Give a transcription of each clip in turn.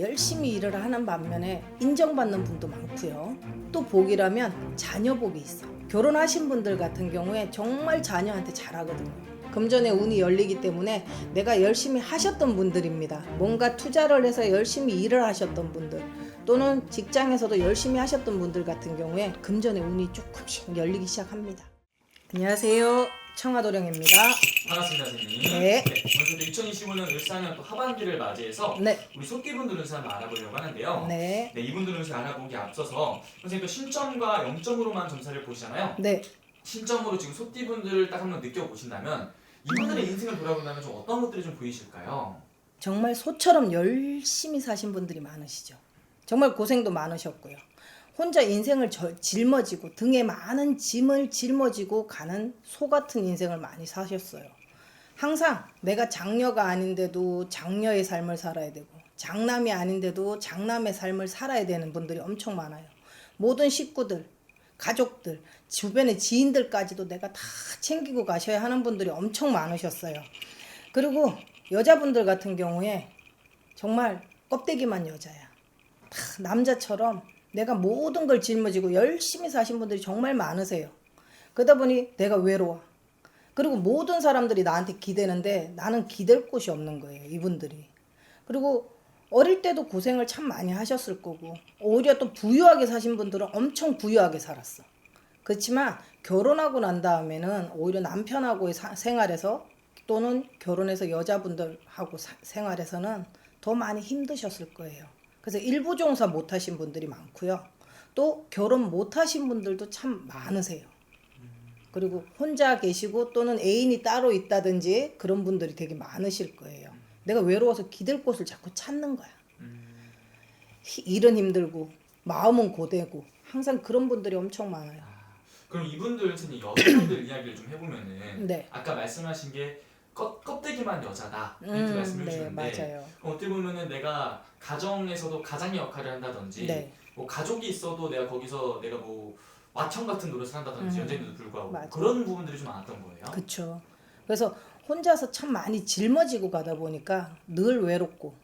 열심히 일을 하는 반면에 인정받는 분도 많고요. 또 복이라면 자녀 복이 있어. 결혼하신 분들 같은 경우에 정말 자녀한테 잘하거든요. 금전의 운이 열리기 때문에 내가 열심히 하셨던 분들입니다. 뭔가 투자를 해서 열심히 일을 하셨던 분들 또는 직장에서도 열심히 하셨던 분들 같은 경우에 금전의 운이 조금씩 열리기 시작합니다. 안녕하세요. 청아도령입니다. 반갑습니다, 선생님. 네. 오늘 2025년 을사년 또 하반기를 맞이해서 네. 우리 소띠분들 운세 한번 알아보려고 하는데요. 네. 네, 이분들 운세 알아보기 앞서서 선생님 또 신점과 영점으로만 점사를 보시잖아요. 네. 신점으로 지금 소띠분들을 딱 한번 느껴보신다면 이분들의 인생을 돌아본다면 좀 어떤 것들이 좀 보이실까요? 정말 소처럼 열심히 사신 분들이 많으시죠. 정말 고생도 많으셨고요. 혼자 인생을 저- 짊어지고 등에 많은 짐을 짊어지고 가는 소 같은 인생을 많이 사셨어요. 항상 내가 장녀가 아닌데도 장녀의 삶을 살아야 되고 장남이 아닌데도 장남의 삶을 살아야 되는 분들이 엄청 많아요. 모든 식구들, 가족들, 주변의 지인들까지도 내가 다 챙기고 가셔야 하는 분들이 엄청 많으셨어요. 그리고 여자분들 같은 경우에 정말 껍데기만 여자야. 다 남자처럼 내가 모든 걸 짊어지고 열심히 사신 분들이 정말 많으세요. 그러다 보니 내가 외로워. 그리고 모든 사람들이 나한테 기대는데 나는 기댈 곳이 없는 거예요. 이분들이. 그리고 어릴 때도 고생을 참 많이 하셨을 거고 오히려 또 부유하게 사신 분들은 엄청 부유하게 살았어. 그렇지만 결혼하고 난 다음에는 오히려 남편하고의 사- 생활에서 또는 결혼해서 여자분들하고 사- 생활에서는 더 많이 힘드셨을 거예요. 그래서 일부 종사 못 하신 분들이 많고요. 또 결혼 못 하신 분들도 참 많으세요. 그리고 혼자 계시고 또는 애인이 따로 있다든지 그런 분들이 되게 많으실 거예요. 내가 외로워서 기댈 곳을 자꾸 찾는 거야. 히- 일은 힘들고 마음은 고되고 항상 그런 분들이 엄청 많아요. 그럼 이분들 여자분들 이야기를 좀 해보면은 네. 아까 말씀하신 게 껍, 껍데기만 여자다 이렇게 음, 말씀해 네, 주셨는데 맞아요. 어떻게 보면은 내가 가정에서도 가장의 역할을 한다든지 네. 뭐 가족이 있어도 내가 거기서 내가 뭐 마청 같은 노릇을 한다든지 음. 연재인데도 불구하고 맞아. 그런 부분들이 좀 많았던 거예요. 그렇죠. 그래서 혼자서 참 많이 짊어지고 가다 보니까 늘 외롭고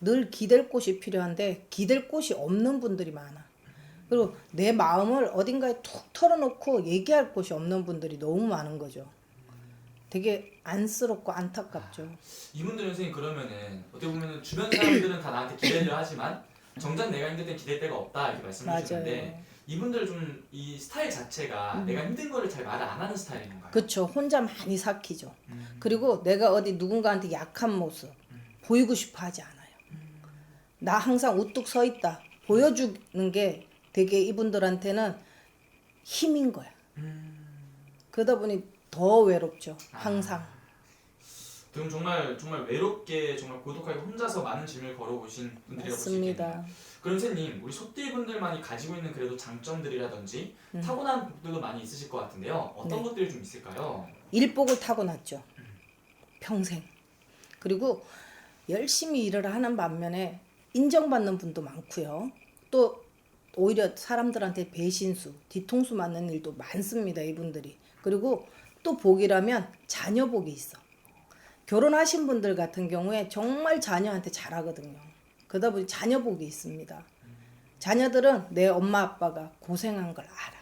늘 기댈 곳이 필요한데 기댈 곳이 없는 분들이 많아. 그리고 내 마음을 어딘가에 툭 털어놓고 얘기할 곳이 없는 분들이 너무 많은 거죠. 되게 안쓰럽고 안타깝죠. 이분들은 선생님 그러면은 어떻게 보면은 주변 사람들은 다 나한테 기대려 하지만 정작 내가 힘들 땐 기댈 데가 없다 이렇게 맞아요. 이분들 좀 이 스타일 자체가 음. 내가 힘든 거를 잘 말을 안 하는 스타일인 건가요? 그렇죠. 혼자 많이 삭히죠. 음. 그리고 내가 어디 누군가한테 약한 모습 보이고 싶어 하지 않아요. 나 항상 우뚝 서 있다. 보여주는 게 되게 이분들한테는 힘인 거야. 음. 그러다 보니 더 외롭죠. 항상. 그럼 정말 정말 외롭게 정말 고독하게 혼자서 많은 짐을 걸어오신 분들이라고 볼 수 있겠네요. 맞습니다. 그럼 선생님 우리 소띠 분들만이 가지고 있는 그래도 장점들이라든지 음. 타고난 복들도 많이 있으실 것 같은데요. 어떤 네. 것들이 좀 있을까요? 일복을 타고났죠. 평생. 그리고 열심히 일을 하는 반면에 인정받는 분도 많고요. 또 오히려 사람들한테 배신수, 뒤통수 맞는 일도 많습니다. 이분들이. 그리고 또 복이라면 자녀 복이 있어. 결혼하신 분들 같은 경우에 정말 자녀한테 잘하거든요. 그러다 보니 자녀 복이 있습니다. 자녀들은 내 엄마 아빠가 고생한 걸 알아.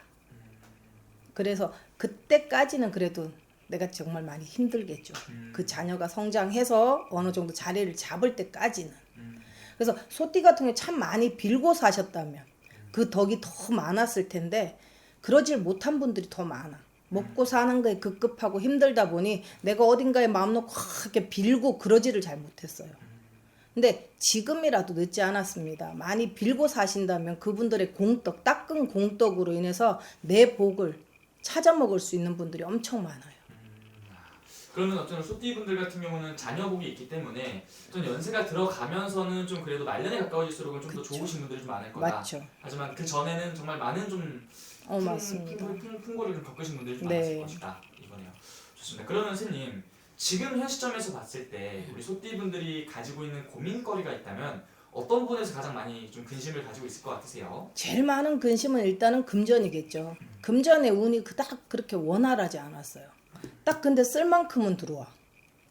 그래서 그때까지는 그래도 내가 정말 많이 힘들겠죠. 음. 그 자녀가 성장해서 어느 정도 자리를 잡을 때까지는. 음. 그래서 소띠 같은 경우 참 많이 빌고 사셨다면 그 덕이 더 많았을 텐데 그러질 못한 분들이 더 많아. 먹고 사는 거에 급급하고 힘들다 보니 내가 어딘가에 마음 놓고 이렇게 빌고 그러지를 잘 못했어요. 근데 지금이라도 늦지 않았습니다. 많이 빌고 사신다면 그분들의 공덕, 닦은 공덕으로 인해서 내 복을 찾아 먹을 수 있는 분들이 엄청 많아요. 그러면 어쩌면 소띠 분들 같은 경우는 자녀복이 있기 때문에 좀 연세가 들어가면서는 좀 그래도 말년에 가까워질수록은 좀 더. 좋으신 분들이 좀 많을 거다. 맞죠? 하지만 그 전에는 정말 많은 좀 어, 풍- 맞습니다. 풍- 풍고를 좀 겪으신 분들이 좀 네. 많으실 것이다. 이거네요. 좋습니다. 그러면 선생님 지금 현 시점에서 봤을 때 우리 소띠 분들이 가지고 있는 고민거리가 있다면 어떤 부분에서 가장 많이 좀 근심을 가지고 있을 것 같으세요? 제일 많은 근심은 일단은 금전이겠죠. 금전의 운이 그닥 그렇게 원활하지 않았어요. 딱 근데 쓸 만큼은 들어와.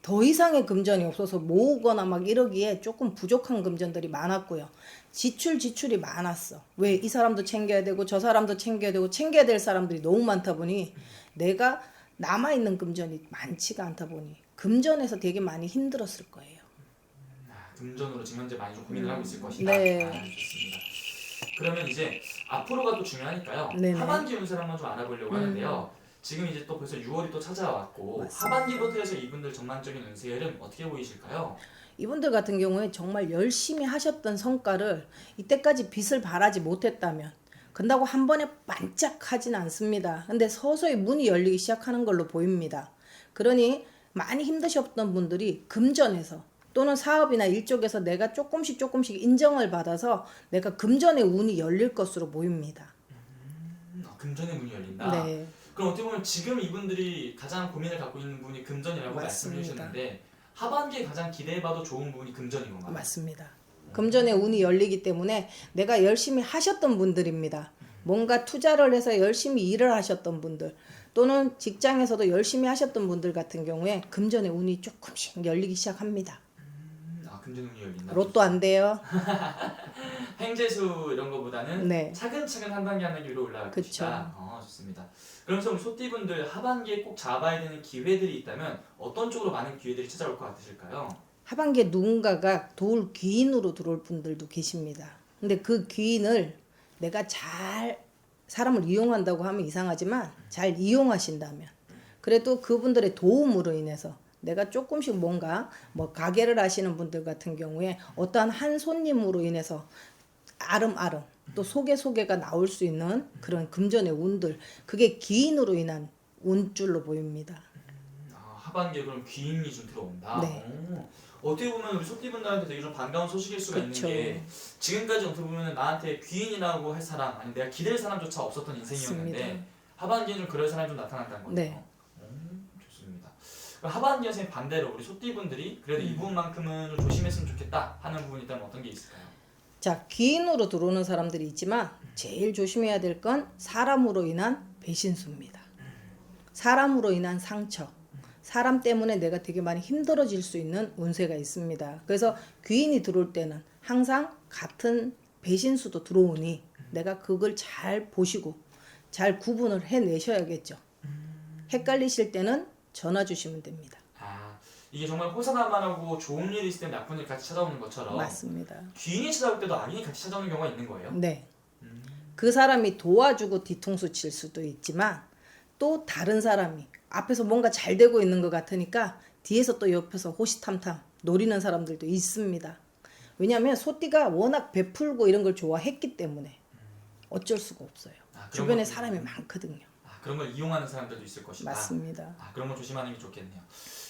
더 이상의 금전이 없어서 모으거나 막 이러기에 조금 부족한 금전들이 많았고요. 지출 지출이 많았어. 왜 이 사람도 챙겨야 되고 저 사람도 챙겨야 되고 챙겨야 될 사람들이 너무 많다 보니 내가 남아 있는 금전이 많지가 않다 보니 금전에서 되게 많이 힘들었을 거예요. 아, 금전으로 지금 현재 많이 좀 고민을 하고 있을 것이다. 네. 아, 좋습니다. 그러면 이제 앞으로가 또 중요하니까요. 네네. 음. 하반기 운세를 한번 좀 알아보려고 하는데요. 지금 이제 또 벌써 6월이 또 찾아왔고 맞습니다. 하반기부터 해서 이분들 전반적인 운세 흐름 어떻게 보이실까요? 이분들 같은 경우에 정말 열심히 하셨던 성과를 이때까지 빛을 발하지 못했다면 근다고 한 번에 반짝하진 않습니다. 근데 서서히 문이 열리기 시작하는 걸로 보입니다. 그러니 많이 힘드셨던 분들이 금전에서 또는 사업이나 일 쪽에서 내가 조금씩 조금씩 인정을 받아서 내가 금전의 운이 열릴 것으로 보입니다. 음, 아, 금전의 문이 열린다. 네. 그럼 어떻게 보면 지금 이분들이 가장 고민을 갖고 있는 분이 금전이라고 말씀을 맞습니다. 해주셨는데 하반기에 가장 기대해봐도 좋은 부분이 금전인 건가요? 맞습니다. 금전의 운이 열리기 때문에 내가 열심히 하셨던 분들입니다. 뭔가 투자를 해서 열심히 일을 하셨던 분들 또는 직장에서도 열심히 하셨던 분들 같은 경우에 금전의 운이 조금씩 열리기 시작합니다. 음, 아 금전의 문이 열린다. 로또 안 돼요. 행재수 이런 거보다는 네. 차근차근 한 단계 한 단계 위로 올라갈 그쵸. 것이다. 어, 좋습니다. 그러면서 우리 소띠분들 하반기에 꼭 잡아야 되는 기회들이 있다면 어떤 쪽으로 많은 기회들이 찾아올 것 같으실까요? 하반기에 누군가가 도울 귀인으로 들어올 분들도 계십니다. 근데 그 귀인을 내가 잘 사람을 이용한다고 하면 이상하지만 잘 이용하신다면 그래도 그분들의 도움으로 인해서 내가 조금씩 뭔가 뭐 가게를 하시는 분들 같은 경우에 어떠한 한 손님으로 인해서 아름아름 또 소개 소개가 나올 수 있는 그런 금전의 운들 그게 기인으로 인한 운줄로 보입니다. 아, 하반기에 그럼 귀인이 좀 들어온다. 네. 오, 어떻게 보면 우리 소띠분들한테 되게 좀 반가운 소식일 수가 그쵸. 있는 게 지금까지 어떻게 보면 나한테 귀인이라고 할 사람 아니 내가 기댈 사람조차 없었던 인생이었는데 맞습니다. 하반기에는 좀 그럴 사람이 좀 나타난다는 거죠. 네. 음. 그럼 하반기에 선생님 반대로 우리 소띠분들이 그래도 음. 이 부분만큼은 좀 조심했으면 좋겠다 하는 부분이 있다면 어떤 게 있을까요? 자, 귀인으로 들어오는 사람들이 있지만 제일 조심해야 될 건 사람으로 인한 배신수입니다. 사람으로 인한 상처. 사람 때문에 내가 되게 많이 힘들어질 수 있는 운세가 있습니다. 그래서 귀인이 들어올 때는 항상 같은 배신수도 들어오니 내가 그걸 잘 보시고 잘 구분을 해내셔야겠죠. 헷갈리실 때는 전화 주시면 됩니다. 아 이게 정말 호사다만하고 좋은 일이 있을 때 나쁜 일 같이 찾아오는 것처럼 맞습니다. 귀인이 찾아올 때도 악인이 같이 찾아오는 경우가 있는 거예요. 네. 그 사람이 도와주고 뒤통수 칠 수도 있지만 또 다른 사람이 앞에서 뭔가 잘 되고 있는 것 같으니까 뒤에서 또 옆에서 호시탐탐 노리는 사람들도 있습니다. 왜냐하면 소띠가 워낙 베풀고 이런 걸 좋아했기 때문에 어쩔 수가 없어요. 아, 주변에 사람이. 많거든요. 아, 그런 걸 이용하는 사람들도 있을 것이다. 맞습니다. 아, 그런 거 조심하는 게 좋겠네요.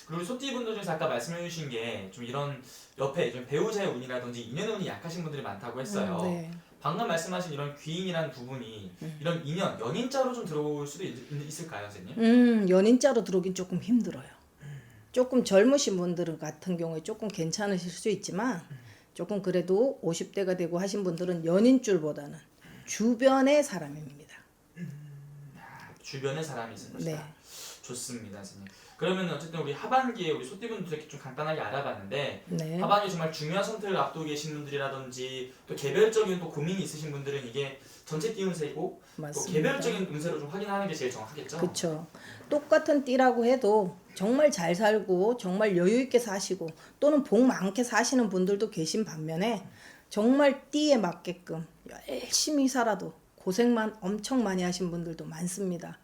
그리고 소띠 분들 중에서 아까 말씀해 주신 게 좀 이런 옆에 좀 배우자의 운이라든지 인연의 운이 약하신 분들이 많다고 했어요. 음, 네. 방금 말씀하신 이런 귀인이라는 부분이 이런 인연, 연인자로 좀 들어올 수도 있, 있을까요, 선생님? 음, 연인자로 들어오긴 조금 힘들어요. 조금 젊으신 분들 같은 경우에 조금 괜찮으실 수 있지만 조금 그래도 50대가 되고 하신 분들은 연인줄보다는 주변의 사람입니다. 주변에 사람이 있을 것이다. 네. 좋습니다, 선생님. 그러면 어쨌든 우리 하반기에 우리 소띠분들 이렇게 좀 간단하게 알아봤는데 네. 하반기 정말 중요한 선택을 앞두고 계신 분들이라든지 또 개별적인 또 고민이 있으신 분들은 이게 전체 띄운세이고 또 맞습니다. 개별적인 운세로 좀 확인하는 게 제일 정확하겠죠? 그렇죠. 똑같은 띠라고 해도 정말 잘 살고 정말 여유 있게 사시고 또는 복 많게 사시는 분들도 계신 반면에 정말 띠에 맞게끔 열심히 살아도 고생만 엄청 많이 하신 분들도 많습니다.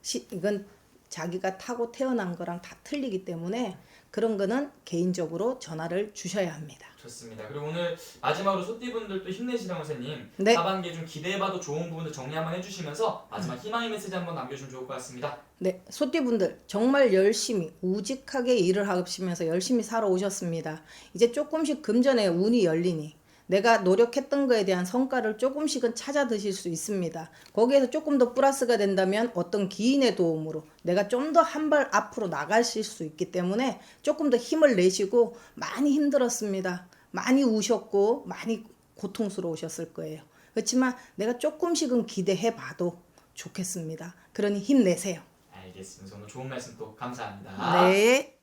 시, 이건 자기가 타고 태어난 거랑 다 틀리기 때문에 그런 거는 개인적으로 전화를 주셔야 합니다. 좋습니다. 그리고 오늘 마지막으로 소띠분들 도 힘내시라고 선생님 네. 하반기에 좀 기대해봐도 좋은 부분들 정리 한번 해주시면서 마지막 희망의 메시지 한번 남겨주면 좋을 것 같습니다. 네, 소띠분들 정말 열심히 우직하게 일을 하시면서 열심히 살아오셨습니다. 이제 조금씩 금전에 운이 열리니 내가 노력했던 거에 대한 성과를 조금씩은 찾아 드실 수 있습니다. 거기에서 조금 더 플러스가 된다면 어떤 기인의 도움으로 내가 좀 더 한 발 앞으로 나가실 수 있기 때문에 조금 더 힘을 내시고 많이 힘들었습니다. 많이 우셨고 많이 고통스러우셨을 거예요. 그렇지만 내가 조금씩은 기대해 봐도 좋겠습니다. 그러니 힘내세요. 알겠습니다. 오늘 좋은 말씀 또 감사합니다. 네.